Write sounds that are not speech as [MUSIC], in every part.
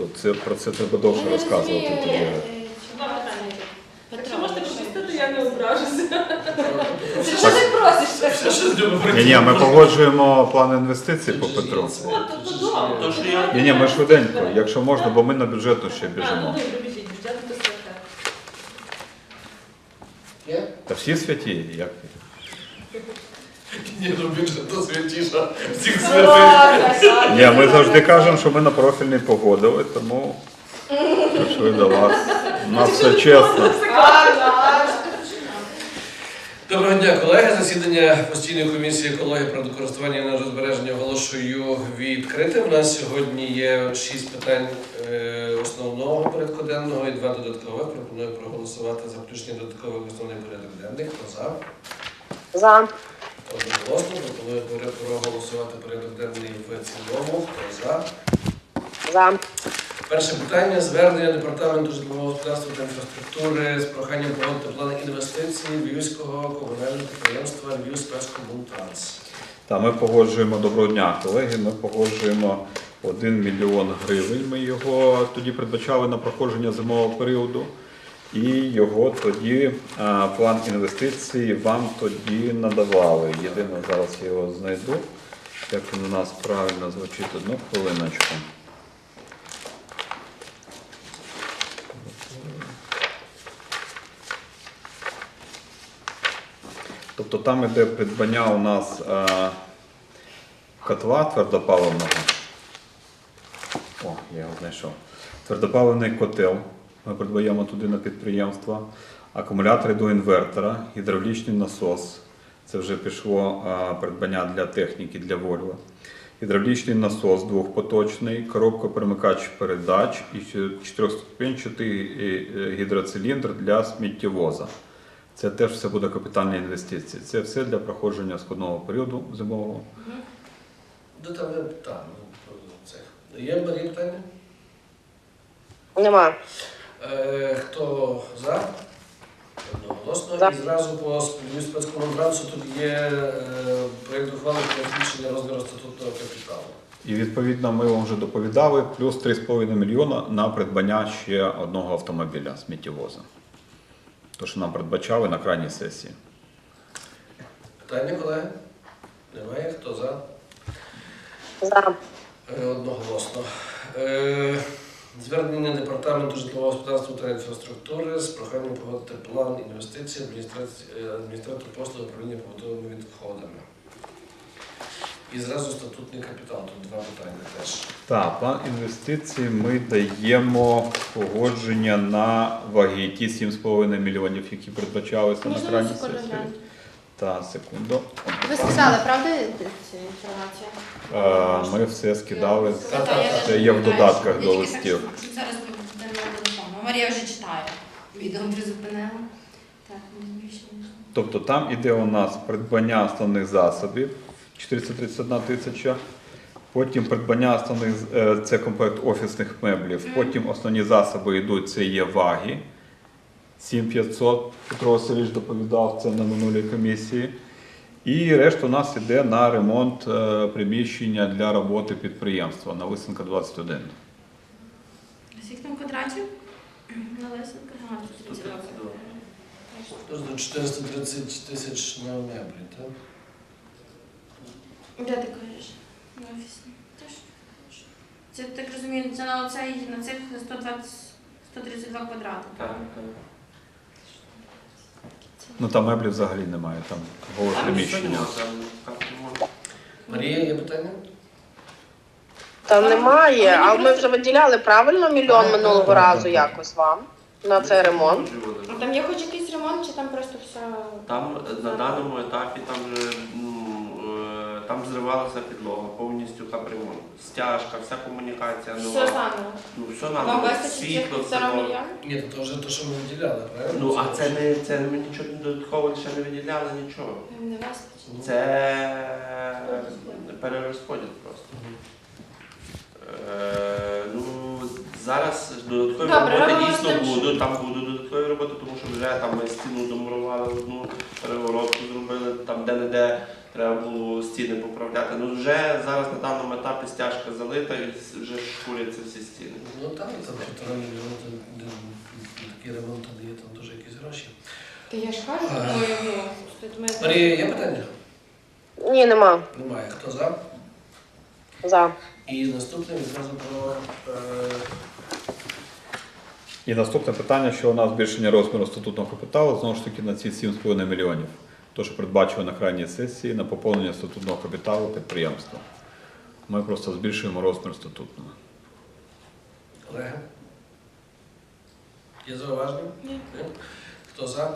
То це про це треба довше розказувати тоді. Якщо можете пропустити, я не ображуся. [LAUGHS] Що ти просиш? Ні, ні, ми погоджуємо план інвестицій по Петру. То що я- Ні, ні, ми швиденько, якщо можна, бо ми на бюджету ще ну біжимо. Є? Та всі святі, як Ні, ну бюджет то святіша всіх святих. ні, ми завжди кажемо, що ми на профільний погодили, тому прийшли до вас. У нас все чесно. Доброго дня, колеги. Засідання постійної комісії екології природокористування і нерозбереження оголошую відкритим. У нас сьогодні є шість питань е, основного порядку денного і два додаткових. Пропоную проголосувати за включення додаткових в основний порядок денний. Хто за? За. Одноголосно. Пропоную проголосувати порядок денний в цілому. Хто за? За. Перше питання звернення департаменту житлового господарства та інфраструктури з проханням погодити плани інвестицій Львівського комунального підприємства Львів спецкомунтранс. Та ми погоджуємо доброго дня, колеги. Ми погоджуємо 1 мільйон гривень. Ми його тоді передбачали на проходження зимового періоду. І його тоді план інвестицій вам тоді надавали. Єдине, зараз я його знайду. Як він у нас правильно звучить, одну хвилиночку. Тобто там іде придбання у нас е, котла твердопаливного. О, я його знайшов. Твердопаливний котел. Ми придбаємо туди на підприємство. Акумулятори до інвертора, гідравлічний насос. Це вже пішло придбання для техніки, для Volvo. Гідравлічний насос двохпоточний, коробка перемикач передач і ще чотирьохступенчатий е, е, гідроциліндр для сміттєвоза. Це теж все буде капітальні інвестиції. Це все для проходження складного періоду зимового. Де там є так, ну. Є питання? Нема. Е, хто за? Одноголосно. І зразу по спецкомунтрансу тут є е, проєкт ухвали про збільшення розміру статутного капіталу. І відповідно ми вам вже доповідали плюс 3,5 мільйона на придбання ще одного автомобіля сміттєвоза. То, що нам передбачали на крайній сесії. Питання, колеги? Немає? Хто за? За. Е, Одноголосно. Звернення департаменту житлового господарства та інфраструктури з проханням погодити план інвестицій адміністрації е, адміністратор послуг управління побутовими відходами. І зразу статутний капітал. Тут два питання теж. Так, план інвестицій ми даємо погодження на ваги ті 7,5 мільйонів, які передбачалися на крайній сесії. Так, секунду. Ви сказали, правда, цю інформацію? Е, Ми все скидали. Це є в додатках до листів. Зараз будемо телефону. Марія вже читає. Відео призупинила. Так. Тобто там іде у нас придбання основних засобів 431 тисяча. Потім придбання основних е, це комплект офісних меблів. Потім основні засоби йдуть, це є ваги. 7500, Петро Васильович доповідав це на минулій комісії. І решта у нас йде на ремонт е, приміщення для роботи підприємства на Лисенка 21. Скільки там квадратів? На тут 32. Тобто 430 тисяч на меблі, так? Де ти кажеш? На офісі. Теж. Це так розумію, це на оцей, на цих 120, 132 квадрати. Так, Ну там меблів взагалі немає, там голе приміщення. Марія, є питання? Там немає, але ми вже виділяли правильно мільйон минулого разу якось вам на цей ремонт. А там є хоч якийсь ремонт, чи там просто все. Там на даному етапі там вже... ну, там зривалася підлога, повністю капремонт. Стяжка, вся комунікація Все нова. заново. Ну все Вам нам вистачить світло, цих все півтора нове. мільйона? Ні, то вже те, що ми виділяли, правильно? Ну а це не це ми нічого додатково ще не виділяли, нічого. Не вистачить. Це перерозподіл просто. Е, ну, зараз додаткові Добре, роботи робимо дійсно з будуть. Там будуть додаткові роботи, тому що вже там ми стіну домурували одну перегородку зробили, там де-не-де треба було стіни поправляти. Ну вже зараз на даному етапі стяжка залита і вже шкуряться всі стіни. Ну там там півтора мільйона, такий ремонт дає там дуже якісь гроші. Та я ж кажу, ну, тут ми... Марія, є питання? Ні, нема. Немає. Хто за? За. І наступне відразу про е, І наступне питання, що у нас збільшення розміру статутного капіталу знову ж таки на ці 7,5 мільйонів. То, що передбачено на крайній сесії на поповнення статутного капіталу підприємства. Ми просто збільшуємо розмір статутного. колеги. Є зауваження? Ні. Хто за?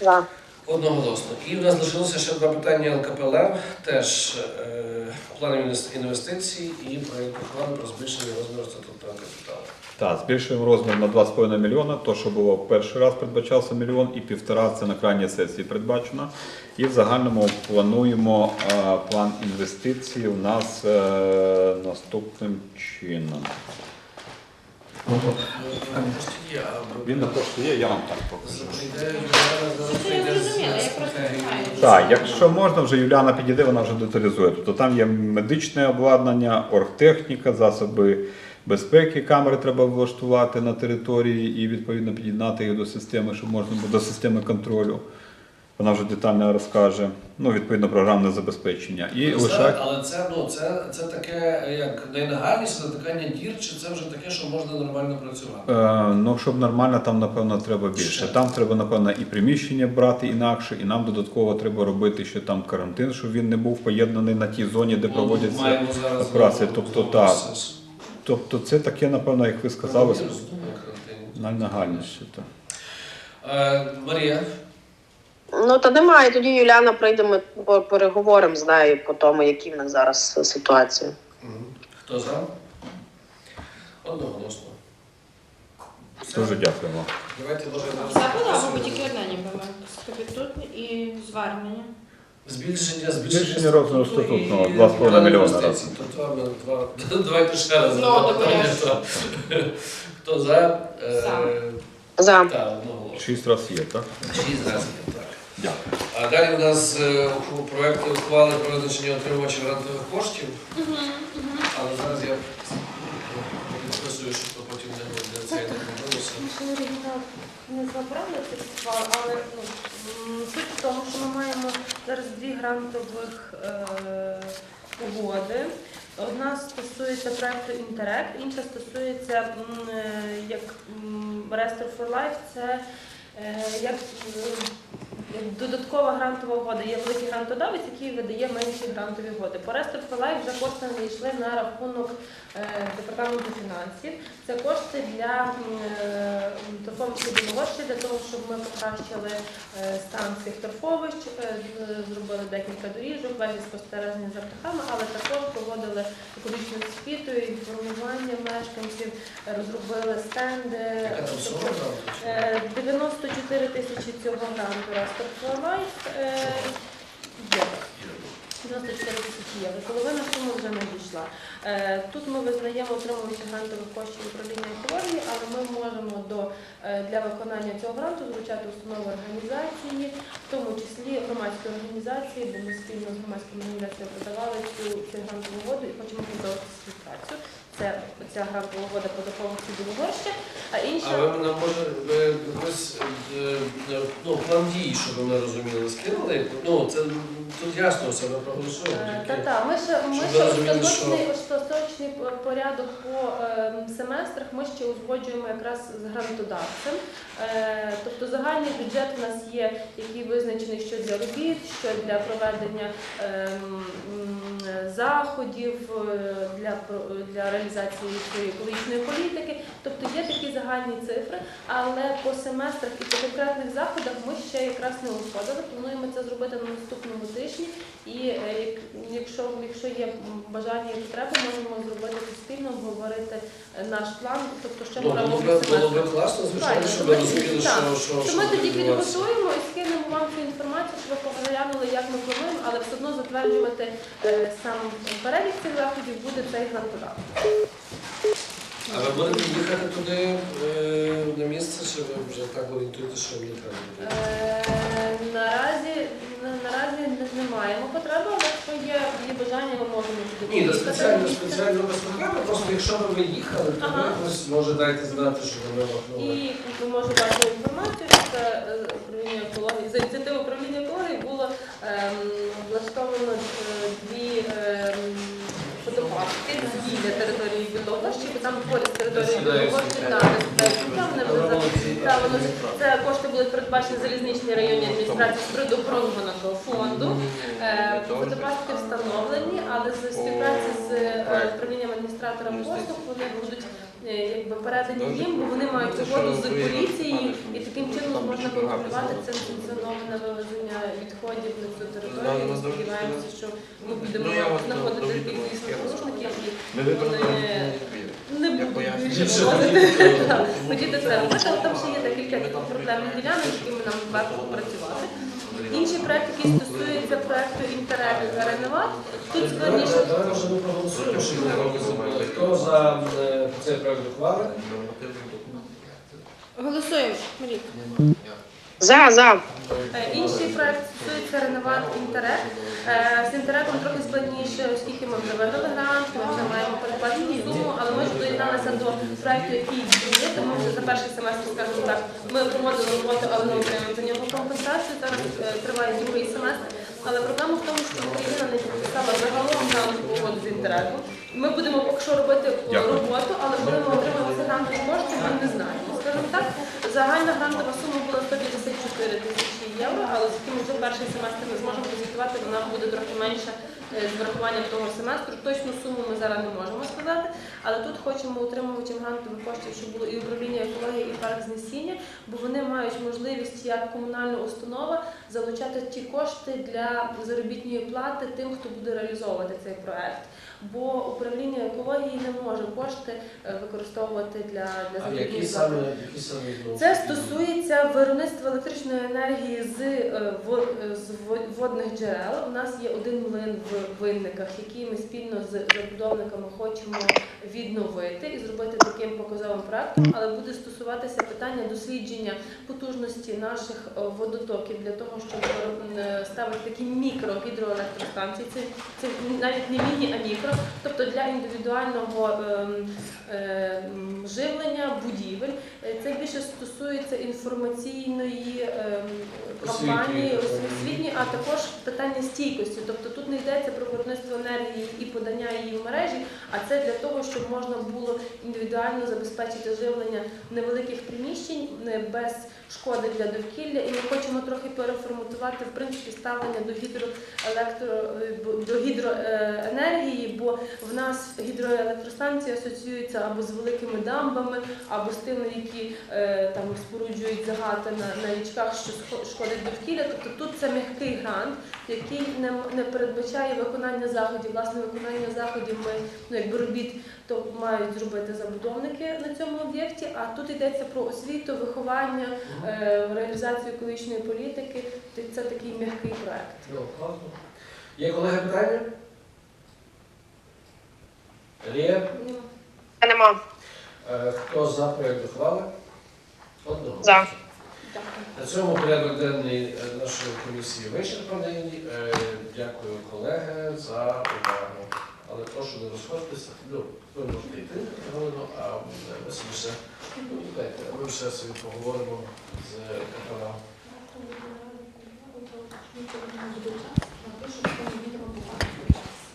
За. Одноголосно. І в нас лишилося ще два питання ЛКПЛ, теж е, плани інвестицій і проєктний план про збільшення розміру статутного капіталу. Так, збільшуємо розмір на 2,5 мільйона. То, що було перший раз передбачався мільйон, і півтора це на крайній сесії передбачено. І в загальному плануємо е, план інвестицій у нас е, наступним чином. Він на пошті є, я вам так покажу. Я зрозуміла, я просто. Так, якщо можна, вже Юліана підійде, вона вже деталізує. Тобто там є медичне обладнання, оргтехніка, засоби безпеки, камери треба влаштувати на території і відповідно під'єднати їх до системи, щоб можна було до системи контролю. Вона вже детально розкаже. Ну, відповідно, програмне забезпечення. І Це- лише Але це, ну, це, це таке, як найнагальніше затикання дір, чи це вже таке, що можна нормально працювати? Е, ну, щоб нормально, там, напевно, треба більше. Ще. Там треба, напевно, і приміщення брати інакше, і нам додатково треба робити ще там карантин, щоб він не був поєднаний на тій зоні, де Ну, проводяться. операції. Тобто, так. Тобто це таке, напевно, як ви сказали, найнагальніше. Так. Е, Марія, Ну та немає. Тоді Юліана прийде, ми переговоримо з нею по тому, які в них зараз ситуація. Хто за? Одноголосно. Дуже дякую вам. Давайте може Закладала, мабуть, тільки одне, ніби. Статут і звернення. Збільшення, Збільшення розміру статутного, і 2,5 план мільйона. Давайте ще раз. Знову добереш. Хто за? Е, За. За. Так, одноголосно. Шість разів є, так? Шість разів, так. Дякую. А далі у нас е, у проєкті ухвали про визначення отримувача грантових коштів. Але зараз я підписую, щоб то потім не буде цей не помилося. Не забрали фестиваль, але ну, суть в тому, що ми маємо зараз дві грантових е, угоди. Одна стосується проєкту Інтерект, інша стосується е, як Restore for Life. Це як, е, додаткова грантова угода. Є великий грантодавець, який видає менші грантові угоди. По for вже кошти надійшли на рахунок е, департаменту фінансів. Це кошти для е, торфовища Білогорщі, для того, щоб ми покращили е, стан цих торфовищ, е, зробили декілька доріжок, вежі спостереження за птахами, але також проводили екологічну освіту, і інформування мешканців, розробили стенди. Яка там сума Тобто, е, 94 тисячі цього гранту for Life е, є. 94 тисячі євро. Половина суми вже надійшла. Е, Тут ми визнаємо отримувача грантових коштів управління екології, але ми можемо до, для виконання цього гранту залучати установи організації, в тому числі громадські організації, бо ми спільно з громадськими організаціями подавали цю, цю грантову угоду і хочемо продовжити співпрацю. Це ця гра угода по допомогці Білогорща, а інша. Але вона може ви е, е, ну, план дій, щоб ми розуміли, скинули? Ну, це тут ясно все, ми проголосуємо. Е, Та-та, ми ще ми ще остаточний, остаточний порядок по е, семестрах ми ще узгоджуємо якраз з грантодавцем. Е, тобто загальний бюджет у нас є, який визначений що для робіт, що для проведення е, заходів, для, для реалізації цієї екологічної політики. Тобто є такі загальні цифри, але по семестрах і по конкретних заходах ми ще якраз не узгодили. Плануємо це зробити на наступному тижні. І е, якщо, якщо є бажання і потреба, можемо зробити це спільно, обговорити е, наш план, тобто Ну, на було рамок б було б семестру. класно, звичайно, щоб ми розуміли, що що ми тоді підготуємо і скинемо вам цю інформацію, щоб ви поглянули, як ми плануємо, але все одно затверджувати е, сам перелік цих заходів буде цей грантодавець. А ви будете їхати туди на місце, чи ви вже так орієнтуєте, що не треба? Наразі, на- наразі не, маємо потреби, але якщо є, є бажання, ми можемо туди Ні, до спеціально, спеціально без проблеми, просто якщо ви виїхали, то Ага. ви якось може дайте знати, що ви І махнули. ви можете бачити інформацію, що це е, управління екології. За ініціативою управління екології було ем, влаштовано е, дві ем, фотопарки біля території Бідовищі, бо там поряд з територією за- та, воно це кошти були передбачені залізничній районній адміністрації з природоохоронного нашого фонду. Е, Фотопарки встановлені, але з співпраці з е, управлінням адміністратора послуг вони будуть якби передані їм, бо вони мають угоду з поліцією, і таким чином можна контролювати це несанкціоноване вивезення відходів на цю територію. Ми сподіваємося, що ми будемо знаходити дійсно порушників, і вони не будуть більше вивозити. е, Хотіти це робити, але там ще є декілька проблемних ділянок, з якими нам варто попрацювати. Інший проекти, які стосуються проекту за Ренovat, тут складніше. Давай може ми проголосуємо, що ми робимо. Хто за е, цей проект ухвали? Голосуємо. За, за. Е, Інший проект стосується Ренovat Інтерек. З інтереком трохи складніше, оскільки ми вже виграли грант, ми вже маємо передбачену суму, але ми ж доєдналися до проекту, який є, тому що за перший семестр, скажімо так, ми проводили роботу, але не отримуємо за нього компенсацію. Зараз е, триває другий семестр. Але проблема в тому, що Україна не підписала загалом грантову угоду з інтереком. Ми будемо поки що робити е, Дякую. роботу, але коли ми отримали грантові кошти, ми не знаємо. Скажімо так, загальна грантова сума була 154 тисячі євро, але з тим, вже перший семестр ми зможемо прозвітувати, вона буде трохи менша з врахуванням того семестру. Точну суму ми зараз не можемо сказати, але тут хочемо отримувати грантових коштів, щоб було і управління екології, і парк знесіння, бо вони мають можливість як комунальна установа залучати ті кошти для заробітної плати тим, хто буде реалізовувати цей проект. Бо управління екології не може кошти е, використовувати для, для А які саме які саме? Це стосується виробництва електричної енергії з, е, е, з водних джерел. У нас є один млин в винниках, який ми спільно з забудовниками хочемо відновити і зробити таким показовим проектом, але буде стосуватися питання дослідження потужності наших водотоків для того, щоб ставити такі мікрогідроелектростанції. Це, це навіть не міні, а мікро, тобто для індивідуального ем, ем, живлення будівель. Е, Це більше стосується інформаційної ем, кампанії, Освітньої. а також питання стійкості. Тобто тут не йдеться про виробництво енергії і подання її в мережі, а це для того, щоб можна було індивідуально забезпечити живлення невеликих приміщень без шкоди для довкілля. І ми хочемо трохи переформатувати в принципі ставлення до гідроелектро е, до гідроенергії, бо в нас гідроелектростанції асоціюються або з великими дамбами, або з тими, які е, там споруджують загати на, на річках, що шкодить довкілля. Тобто тут це м'який грант, який не, не передбачає виконання заходів. Власне, виконання заходів ми ну, якби робіт то мають зробити забудовники на цьому об'єкті. А тут йдеться про освіту, виховання, е, реалізацію екологічної політики. Це такий м'який проект. Ну. Є колеги питання? Є. Нема. Е, Хто за проект ухвали? Одного. За. На цьому порядок денний е, нашої комісії вичерпаний. Е, Дякую, колеги, за увагу. Але прошу не розходитися. Ну, ви можете йти, Галино, а ми собі ще, ну, дайте, ми ще собі поговоримо з КПВ.